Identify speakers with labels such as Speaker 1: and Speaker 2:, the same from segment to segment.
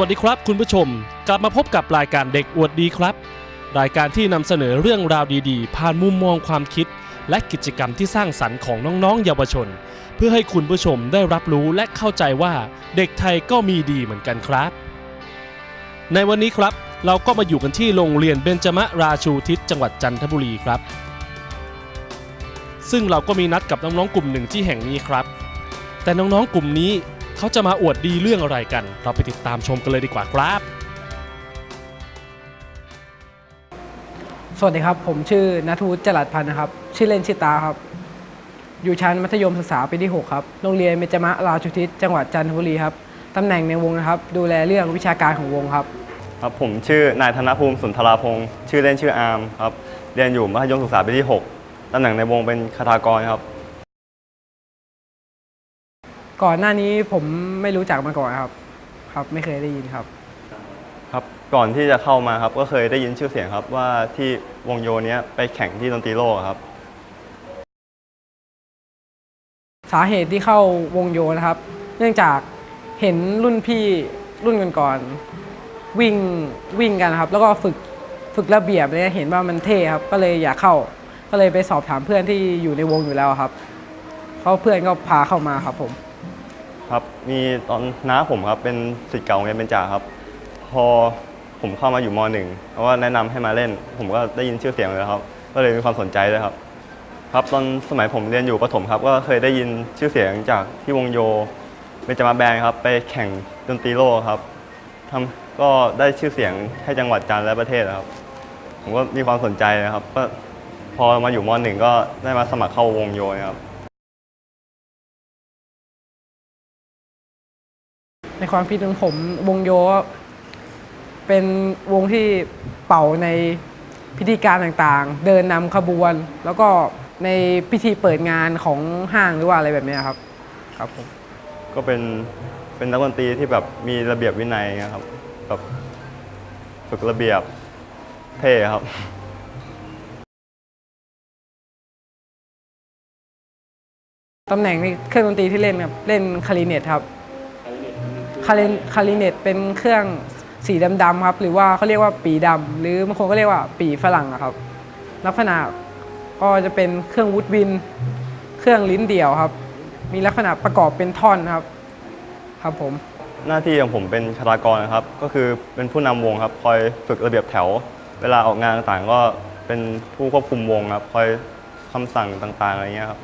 Speaker 1: วัสดีครับคุณผู้ชม กลับมาพบกับรายการเด็กอวดดีครับ รายการที่นำเสนอเรื่องราวดีๆ ผ่านมุมมองความคิด และกิจกรรมที่สร้างสรรค์ของน้องๆ เยาวชน เพื่อให้คุณผู้ชมได้รับรู้และเข้าใจว่าเด็กไทยก็มีดีเหมือนกันครับ ในวันนี้ครับ เราก็มาอยู่กันที่โรงเรียนเบญจมราชูทิศจังหวัดจันทบุรีครับ ซึ่งเราก็มีนัดกับน้องๆกลุ่มหนึ่งที่แห่งนี้ครับ แต่น้องๆกลุ่มนี้ เขาจะมาอวดดีเรื่องอะไรกัน เราไปติดตามชมกันเลยดีกว่าครับ
Speaker 2: สวัสดีครับ ผมชื่อนัทวุฒิจรัสพันธ์นะครับ ชื่อเล่นชื่อตาครับ อยู่ชั้นมัธยมศึกษาปีที่ 6 ครับ โรงเรียนเบญจมะราชุทิศจังหวัดจันทบุรีครับ ตำแหน่งในวงนะครับ ดูแลเรื่องวิชาการของวงครับ
Speaker 3: ครับผมชื่อนายธนภูมิสุนทราพงศ์ชื่อเล่นชื่ออาร์มครับ เรียนอยู่มัธยมศึกษาปีที่ 6ตำแหน่งในวงเป็นคาถากรครับ
Speaker 2: ก่อนหน้านี้ผมไม่รู้จักมาก่อนครับ ครับ ไม่เคยได้ยินครับ
Speaker 3: ครับก่อนที่จะเข้ามาครับ ก็เคยได้ยินชื่อเสียงครับว่าที่วงโยเนี้ยไปแข่งที่ดนตรีโลกครับ
Speaker 2: สาเหตุที่เข้าวงโยนะครับ เนื่องจากเห็นรุ่นพี่รุ่นก่อนๆวิ่งวิ่งกันนะครับ แล้วก็ฝึกฝึกระเบียบเนี่ยเห็นว่ามันเท่ครับ ก็เลยอยากเข้า ก็เลยไปสอบถามเพื่อนที่อยู่ในวงอยู่แล้วครับเขาเพื่อนก็พาเข้ามาครับผม
Speaker 3: ครับ มีตอนน้าผมครับเป็นศิษย์เก่าโรงเรียนเบญจาครับ พอผมเข้ามาอยู่มหนึ่งเพราะว่าแนะนำให้มาเล่น ผมก็ได้ยินชื่อเสียงเลยครับ ก็เลยมีความสนใจด้วยครับ ครับตอนสมัยผมเรียนอยู่ประถมครับ ก็เคยได้ยินชื่อเสียงจากที่วงโยเบญจมาแบนครับ ไปแข่งดนตรีโลกครับทำก็ได้ชื่อเสียงให้จังหวัดจันทร์และประเทศครับ ผมก็มีความสนใจนะครับ ก็พอมาอยู่มหนึ่งก็ได้มาสมัครเข้าวงโยนะครับ
Speaker 2: ในความคิดของผมวงโยเป็นวงที่เป่าในพิธีการต่างๆ เดินนำขบวน แล้วก็ในพิธีเปิดงานของห้างหรือว่าอะไรแบบเนี้ยครับ ครับผม
Speaker 3: ก็เป็นเป็นนักดนตรีที่แบบมีระเบียบวินัยนะครับแบบฝึกระเบียบเท่ครับ
Speaker 2: ตำแหน่งในเครื่องดนตรีที่เล่นครับเล่นคาริเนตครับ คาริคาริเนตเป็นเครื่องสีดำๆครับ หรือว่าเขาเรียกว่าปีดำหรือบางคนก็เรียกว่าปีฝรั่งอะครับ ลักษณะก็จะเป็นเครื่องวูดวิน เครื่องลิ้นเดี่ยวครับ มีลักษณะประกอบเป็นท่อนครับ ครับผม
Speaker 3: หน้าที่ของผมเป็นคาถากรนะครับ ก็คือเป็นผู้นำวงครับ คอยฝึกระเบียบแถว เวลาออกงานต่างๆก็เป็นผู้ควบคุมวงครับ คอยคำสั่งต่างๆอะไรเงี้ยครับ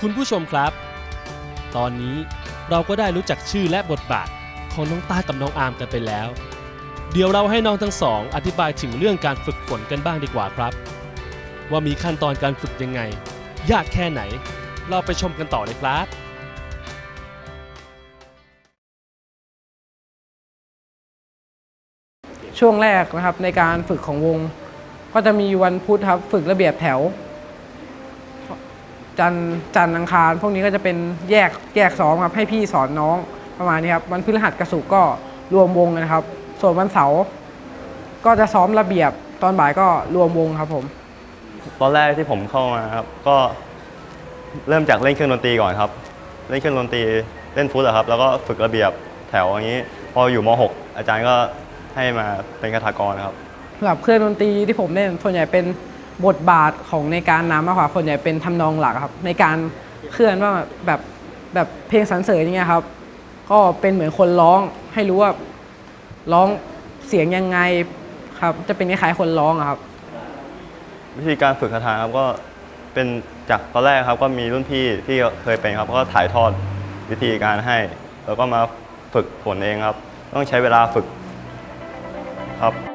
Speaker 1: คุณผู้ชมครับ ตอนนี้เราก็ได้รู้จักชื่อและบทบาทของน้องต้ากับน้องอาร์มกันไปแล้ว เดี๋ยวเราให้น้องทั้งสอง อธิบายถึงเรื่องการฝึกฝนกันบ้างดีกว่าครับ ว่ามีขั้นตอนการฝึกยังไง ยากแค่ไหน เราไปชมกันต่อเลยครับ
Speaker 2: ช่วงแรกนะครับในการฝึกของวง ก็จะมีวันพุธครับฝึกระเบียบแถว จันทร์จันทร์อังคาร พวกนี้ก็จะเป็นแยกแยกซ้อมครับให้พี่สอนน้องประมาณนี้ครับวันพฤหัสกระสุกร์ก็รวมวงกันนะครับ ส่วนวันเสาร์ก็จะซ้อมระเบียบตอนบ่ายก็รวมวงครับผม
Speaker 3: ตอนแรกที่ผมเข้ามาครับ ก็ เริ่มจากเล่นเครื่องดนตรีก่อนครับ เล่นเครื่องดนตรีเล่นฟุตอะครับ แล้วก็ฝึกระเบียบแถวอย่างนี้ พออยู่ม .6 อาจารย์ก็ให้มาเป็นคาถากรครับ
Speaker 2: สำหรับเครื่องดนตรีที่ผมเล่นส่วนใหญ่เป็นบทบาทของในการนำมากกว่าส่วนใหญ่เป็นทำนองหลักครับ ในการเคลื่อนว่าแบบแบบเพลงสรรเสริญอย่างเงี้ยครับ ก็เป็นเหมือนคนร้องให้รู้ว่าร้องเสียงยังไงครับ จะเป็นคล้ายๆคนร้องอะครับ
Speaker 3: วิธีการฝึกคาถาครับก็ เป็นจากตอนแรกครับก็มีรุ่นพี่ที่เคยเป็นครับก็ถ่ายทอดวิธีการให้ แล้วก็มาฝึกฝนเองครับ ต้องใช้เวลาฝึกครับ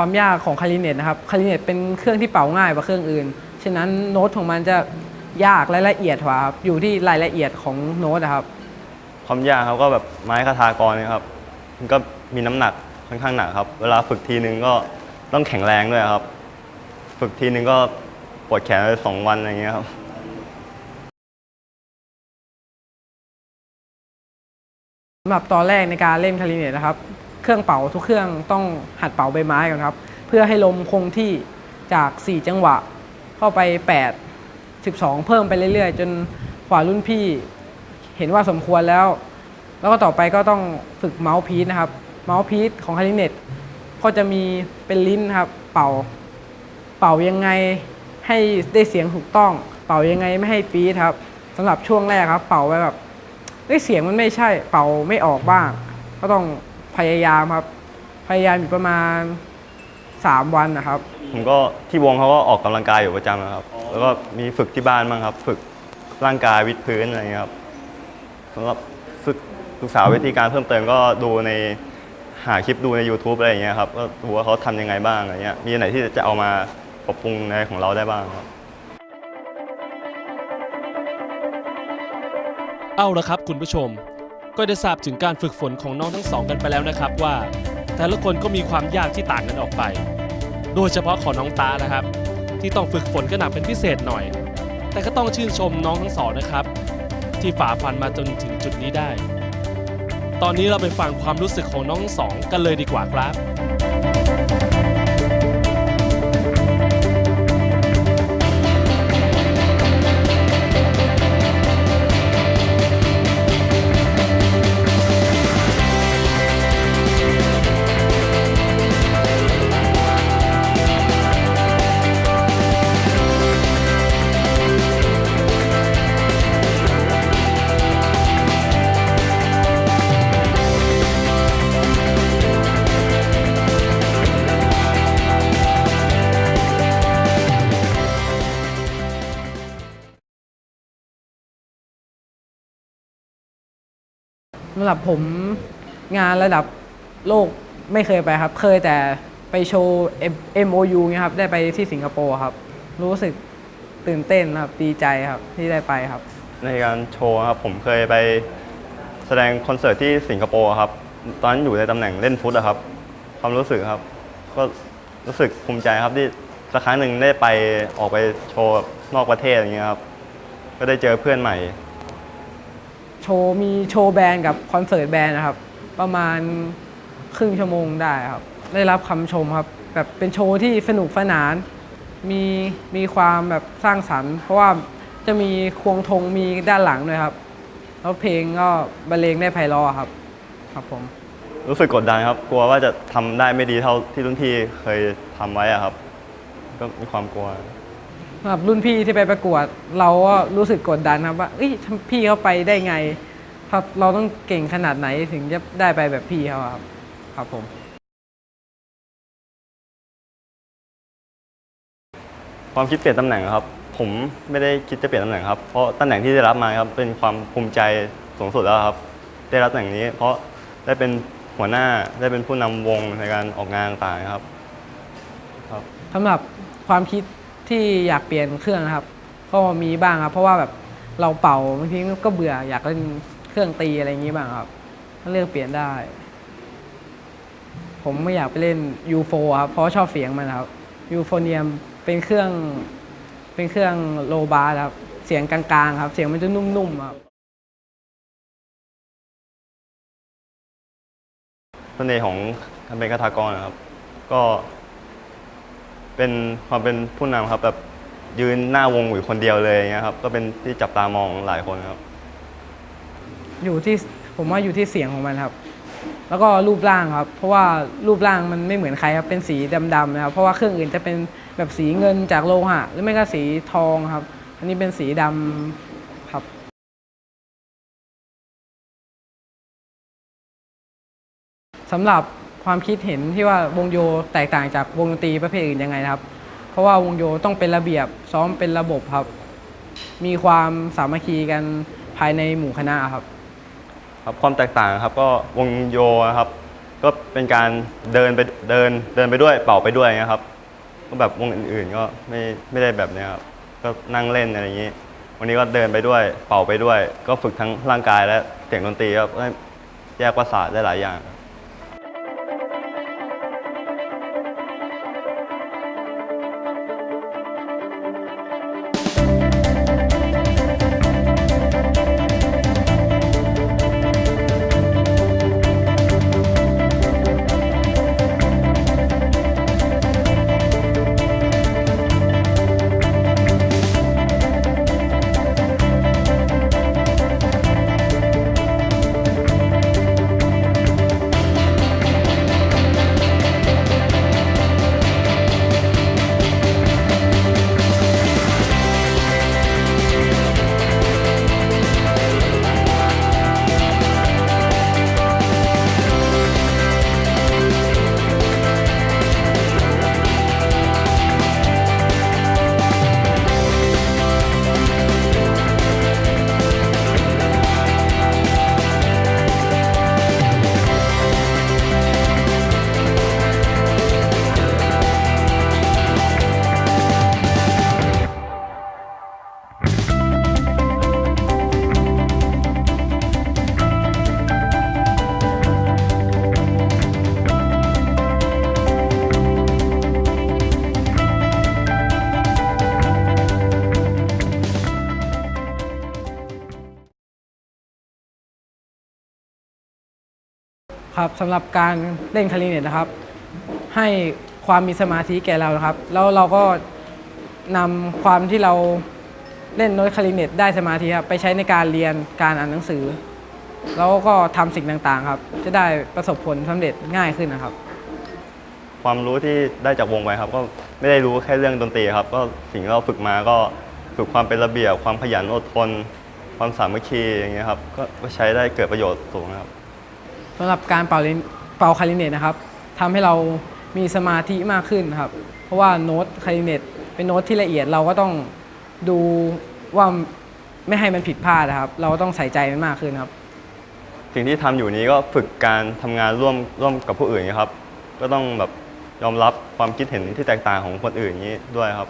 Speaker 2: ความยากของคลาริเนตนะครับคลาริเนตเป็นเครื่องที่เป่าง่ายกว่าเครื่องอื่น ฉะนั้นโน้ตของมันจะยากและละเอียดกว่าครับอยู่ที่รายละเอียดของโน้ตนะครับ
Speaker 3: ความยากครับก็แบบไม้คาทากรเนะครับมันก็มีน้ำหนักค่อนข้างหนักครับ เวลาฝึกทีนึงก็ต้องแข็งแรงด้วยครับ ฝึกทีนึงก็ปวดแขนเลยสองวันอะไรอย่างเงี้ยครับ
Speaker 2: สำหรับตอนแรกในการเล่นคลาริเนตนะครับ เครื่องเป่าทุกเครื่องต้องหัดเป่าใบไม้ก่อนครับ เพื่อให้ลมคงที่จาก 4 จังหวะ เข้าไป 8 12 เพิ่มไปเรื่อยๆ จนกว่ารุ่นพี่เห็นว่าสมควรแล้ว แล้วก็ต่อไปก็ต้องฝึกเมาส์พีซนะครับเมาส์พีซของคาริเนตก็จะมีเป็นลิ้นครับ เป่า เป่ายังไงให้ได้เสียงถูกต้อง เป่ายังไงไม่ให้ปี๊ดครับสำหรับช่วงแรกครับ เป่าไปแบบเอ้เสียงมันไม่ใช่ เป่าไม่ออกบ้าง ก็ต้อง พยายามครับ พยายามอยู่ประมาณ 3 วันนะครับ
Speaker 3: ผมก็ที่วงเขาก็ออกกำลังกายอยู่ประจำนะครับ แล้วก็มีฝึกที่บ้านบ้างครับ ฝึกร่างกายวิดพื้นอะไรอย่างเงี้ยครับสำหรับฝึกศึกษาวิธีการเพิ่มเติมก็ดูในหาคลิปดูใน YouTube อะไรอย่างเงี้ยครับก็ดูว่าเขาทำยังไงบ้างอะไรเงี้ยมีอันไหนที่จะเอามาปรับปรุงในของเราได้บ้างครับ
Speaker 1: เอาละครับคุณผู้ชม ก็ได้ทราบถึงการฝึกฝนของน้องทั้งสองกันไปแล้วนะครับว่า แต่ละคนก็มีความยากที่ต่างกันออกไป โดยเฉพาะของน้องตานะครับ ที่ต้องฝึกฝนกันหนักเป็นพิเศษหน่อย แต่ก็ต้องชื่นชมน้องทั้งสองนะครับ ที่ฝ่าฟันมาจนถึงจุดนี้ได้ ตอนนี้เราไปฟังความรู้สึกของน้องทั้งสองกันเลยดีกว่าครับำ
Speaker 2: หรับผมงานระดับโลกไม่เคยไปครับ เคยแต่ไปโชว์ M O U เงี้ยครับ ได้ไปที่สิงคโปร์ครับ รู้สึกตื่นเต้นครับ ดีใจครับที่ได้ไปครับ
Speaker 3: ในการโชว์ครับ ผมเคยไปแสดงคอนเสิร์ตที่สิงคโปร์ครับ ตอนนั้นอยู่ในตำแหน่งเล่นฟุตอะครับ ความรู้สึกครับ ก็รู้สึกภูมิใจครับที่สักครั้งหนึ่งได้ไปออกไปโชว์นอกประเทศอย่างเงี้ยครับ ก็ได้เจอเพื่อนใหม่
Speaker 2: โชว์มีโชว์แบนด์กับคอนเสิร์ตแบนด์นะครับ ประมาณครึ่งชั่วโมงได้ครับ ได้รับคำชมครับ แบบเป็นโชว์ที่สนุกสนาน มีมีความแบบสร้างสรรค์ เพราะว่าจะมีควงธงมีด้านหลังด้วยครับ แล้วเพลงก็บรรเลงได้ไพเราะครับ ครับผม
Speaker 3: รู้สึกกดดันครับ กลัวว่าจะทำได้ไม่ดีเท่าที่รุ่นพี่เคยทำไว้อะครับ ก็มีความกลัว
Speaker 2: สำหรับรุ่นพี่ที่ไปประกวด เราก็รู้สึกกดดันครับว่าเอ้ยพี่เขาไปได้ไงครับเราต้องเก่งขนาดไหนถึงจะได้ไปแบบพี่เขาครับ ครับผม
Speaker 3: ความคิดเปลี่ยนตำแหน่งครับ ผมไม่ได้คิดจะเปลี่ยนตำแหน่งครับ เพราะตำแหน่งที่ได้รับมาครับเป็นความภูมิใจสูงสุดแล้วครับ ได้รับตำแหน่งนี้ เพราะได้เป็นหัวหน้าได้เป็นผู้นำวงในการออกงานต่างๆครับ ครับ
Speaker 2: สำหรับความคิด ที่อยากเปลี่ยนเครื่องนะครับ ก็มีบ้างครับ เพราะว่าแบบเราเป่าบางทีก็เบื่ออยากเล่นเครื่องตีอะไรอย่างนี้บ้างครับก็เลือกเปลี่ยนได้ ผมไม่อยากไปเล่น U4 ครับเพราะชอบเสียงมันครับยูโฟเนียมเป็นเครื่องเป็นเครื่องโลบาร์ครับ เสียงกลางๆครับ เสียงมันจะนุ่มๆครับ
Speaker 3: เสน่ห์ของการเป็นคาถากรนะครับ ก็ เป็นความเป็นผู้นำครับแบบยืนหน้าวงอยู่คนเดียวเลยอย่างเงี้ยครับก็เป็นที่จับตามองหลายคนครับ
Speaker 2: อยู่ที่ผมว่าอยู่ที่เสียงของมันครับ แล้วก็รูปร่างครับ เพราะว่ารูปร่างมันไม่เหมือนใครครับเป็นสีดำๆนะครับเพราะว่าเครื่องอื่นจะเป็นแบบสีเงินจากโลหะหรือไม่ก็สีทองครับ อันนี้เป็นสีดำครับสำหรับ ความคิดเห็นที่ว่าวงโยแตกต่างจากวงดนตรีประเภทอื่นยังไงนะครับ เพราะว่าวงโยต้องเป็นระเบียบซ้อมเป็นระบบครับ มีความสามัคคีกันภายในหมู่คณะครับ
Speaker 3: ครับความแตกต่างครับก็วงโยนะครับ ก็เป็นการเดินไปเดินเดินไปด้วยเป่าไปด้วยนะครับก็แบบวงอื่นๆก็ไม่ไม่ได้แบบนี้ครับก็นั่งเล่นอะไรอย่างนี้ วันนี้ก็เดินไปด้วยเป่าไปด้วย ก็ฝึกทั้งร่างกายและเสียงดนตรีครับแยกประสาทได้หลายอย่างครับ
Speaker 2: ครับสำหรับการเล่นคาริเนตนะครับ ให้ความมีสมาธิแก่เรานะครับ แล้วเราก็นำความที่เราเล่นโน้ตคาริเนตได้สมาธิครับไปใช้ในการเรียนการอ่านหนังสือ แล้วก็ทำสิ่งต่างๆครับ จะได้ประสบผลสำเร็จง่ายขึ้นนะครับ
Speaker 3: ความรู้ที่ได้จากวงไปครับ ก็ไม่ได้รู้แค่เรื่องดนตรีครับ ก็สิ่งที่เราฝึกมาก็ฝึกความเป็นระเบียบความขยันอดทน ความสามัคคีอย่างเงี้ยครับก็ใช้ได้เกิดประโยชน์สูงครับ
Speaker 2: สำหรับการเป่าลินเป่าคลาริเนตนะครับทำให้เรามีสมาธิมากขึ้นครับ เพราะว่าโน้ตคลาริเนตเป็นโน้ตที่ละเอียดเราก็ต้องดูว่าไม่ให้มันผิดพลาดนะครับ เราต้องใส่ใจมันมากขึ้นครับ
Speaker 3: สิ่งที่ทำอยู่นี้ก็ฝึกการทำงานร่วมร่วมกับผู้อื่นนะครับก็ต้องแบบยอมรับความคิดเห็นที่แตกต่างของคนอื่นอย่างนี้ด้วยครับ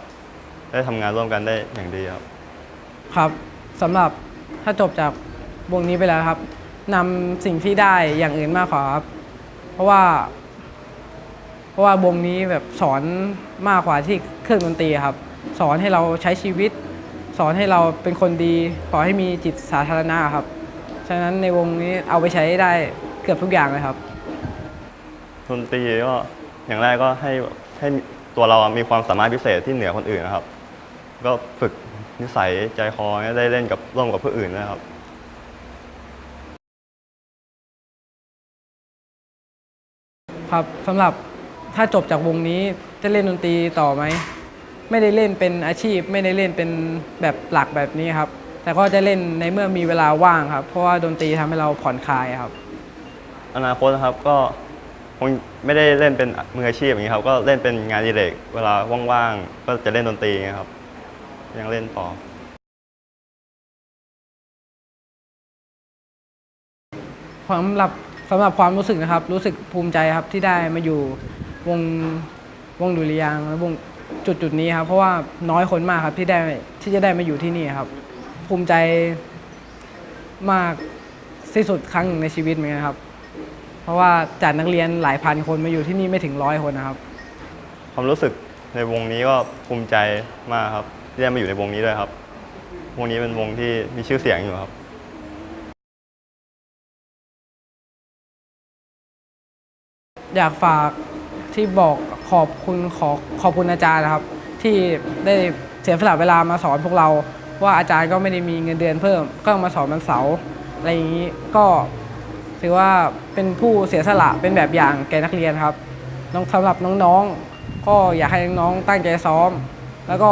Speaker 3: ได้ทำงานร่วมกันได้อย่างดีครับ
Speaker 2: ครับสำหรับถ้าจบจากวงนี้ไปแล้วครับ นำสิ่งที่ได้อย่างอื่นมากกว่าครับ เพราะว่า เพราะว่าวงนี้แบบสอนมากกว่าที่เครื่องดนตรีครับ สอนให้เราใช้ชีวิต สอนให้เราเป็นคนดีสอนให้มีจิตสาธารณะครับ ฉะนั้นในวงนี้เอาไปใช้ได้เกือบทุกอย่างเลยครับ
Speaker 3: ดนตรีก็อย่างแรกก็ให้ให้ตัวเรามีความสามารถพิเศษที่เหนือคนอื่นนะครับ ก็ฝึกนิสัยใจคอได้เล่นกับร่วมกับผู้อื่นนะครับ
Speaker 2: ครับสำหรับถ้าจบจากวงนี้จะเล่นดนตรีต่อไหม ไม่ได้เล่นเป็นอาชีพ ไม่ได้เล่นเป็นแบบหลักแบบนี้ครับ แต่ก็จะเล่นในเมื่อมีเวลาว่างครับ เพราะว่าดนตรีทำให้เราผ่อนคลายครับ
Speaker 3: อนาคตนะครับก็คงไม่ได้เล่นเป็นมืออาชีพอย่างนี้ครับ ก็เล่นเป็นงานอดีเลกเวลาว่างๆก็จะเล่นดนตรีอย่างเงี้ยครับ ยังเล่นต่อ
Speaker 2: สำหรับ สำหรับความรู้สึกนะครับ รู้สึกภูมิใจครับที่ได้มาอยู่วงวงดุริยางค์และวงจุดจุดนี้ครับ เพราะว่าน้อยคนมากครับที่ได้ที่จะได้มาอยู่ที่นี่ครับ ภูมิใจมากที่สุดครั้งหนึ่งในชีวิตเหมือนกันครับ เพราะว่าจากนักเรียนหลายพันคนมาอยู่ที่นี่ไม่ถึงร้อยคนนะครับ
Speaker 3: ความรู้สึกในวงนี้ก็ภูมิใจมากครับที่ได้มาอยู่ในวงนี้ด้วยครับ วงนี้เป็นวงที่มีชื่อเสียงอยู่ครับ
Speaker 2: อยากฝากที่บอกขอบคุณขอขอบคุณอาจารย์นะครับ ที่ได้เสียสละเวลามาสอนพวกเรา ว่าอาจารย์ก็ไม่ได้มีเงินเดือนเพิ่ม ก็มาสอนวันเสาร์อะไรอย่างนี้ก็ถือว่าเป็นผู้เสียสละเป็นแบบอย่างแก่นักเรียนครับน้องสำหรับน้องๆ ก็อยากให้น้องตั้งใจซ้อม แล้วก็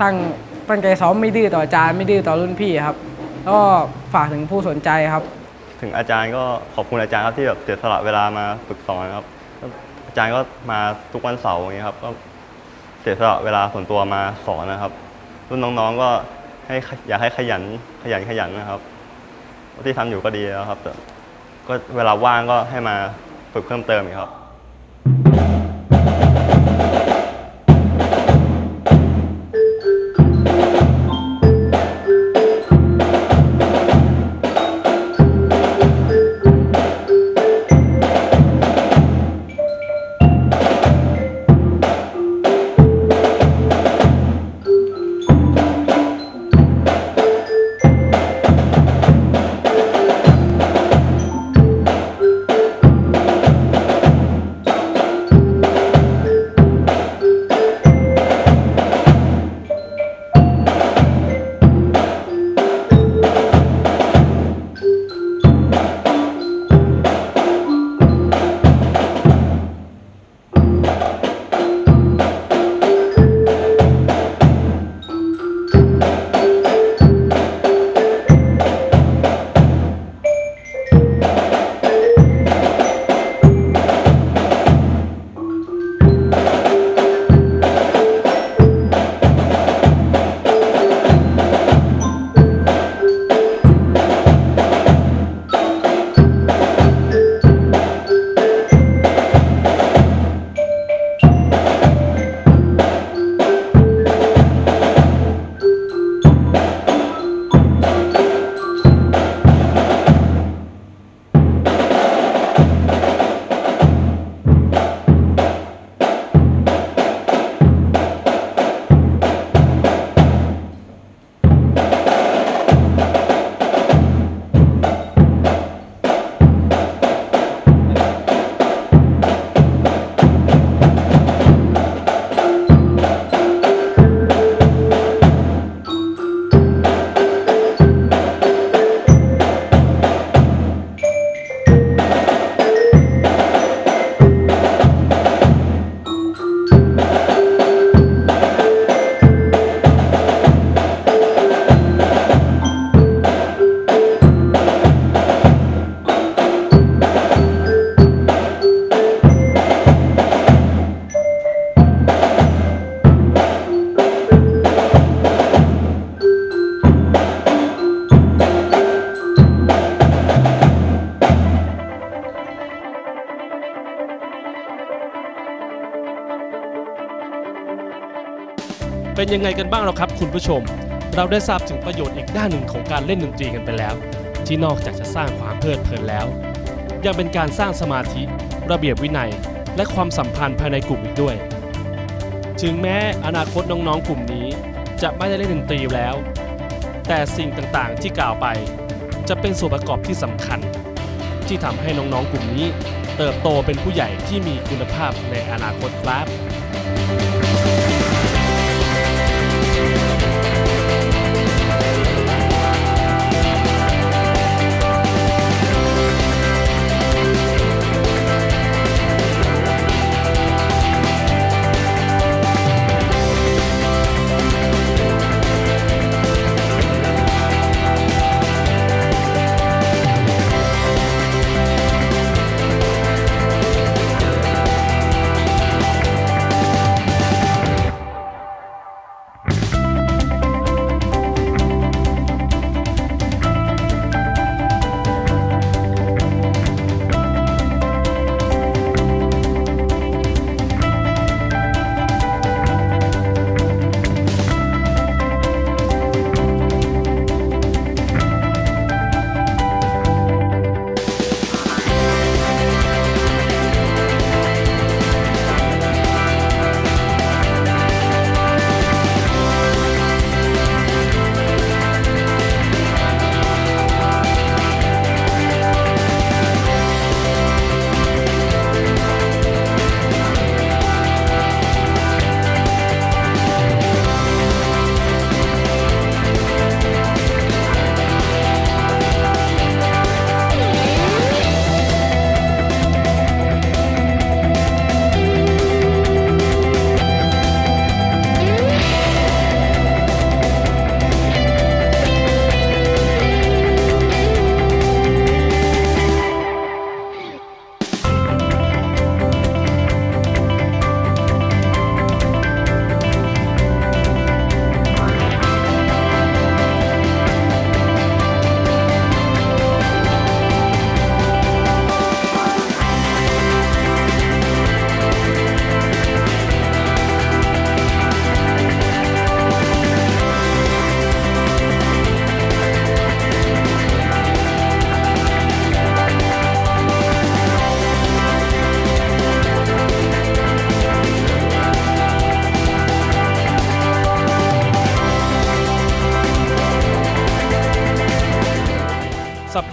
Speaker 2: ตั้งตั้งใจซ้อมไม่ดื้อต่ออาจารย์ไม่ดื้อต่อรุ่นพี่ครับ แล้วก็ฝากถึงผู้สนใจครับ
Speaker 3: ถึงอาจารย์ก็ขอบคุณอาจารย์ครับที่แบบเสียสละเวลามาฝึกสอนครับ อาจารย์ก็มาทุกวันเสาร์อย่างเงี้ยครับ ก็เสียสละเวลาส่วนตัวมาสอนนะครับ รุ่นน้องๆก็ให้อยากให้ขยันขยันขยันนะครับ ที่ทำอยู่ก็ดีแล้วครับแต่ก็เวลาว่างก็ให้มาฝึกเพิ่มเติมอีกครับ
Speaker 1: เป็นยังไงกันบ้างแล้วครับ คุณผู้ชม เราได้ทราบถึงประโยชน์อีกด้านหนึ่งของการเล่นดนตรีกันไปแล้ว ที่นอกจากจะสร้างความเพลิดเพลินแล้ว ยังเป็นการสร้างสมาธิ ระเบียบวินัย และความสัมพันธ์ภายในกลุ่มอีกด้วย ถึงแม้อนาคตน้องๆกลุ่มนี้ จะไม่ได้เล่นดนตรีแล้ว แต่สิ่งต่างๆที่กล่าวไป จะเป็นส่วนประกอบที่สำคัญ ที่ทำให้น้องๆกลุ่มนี้ เติบโตเป็นผู้ใหญ่ที่มีคุณภาพในอนาคตครับ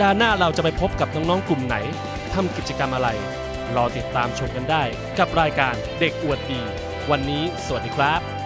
Speaker 1: ดาห์หน้าเราจะไปพบกับน้องๆกลุ่มไหนทำกิจกรรมอะไร รอติดตามชมกันได้ กับรายการเด็กอวดดี วันนี้สวัสดีครับ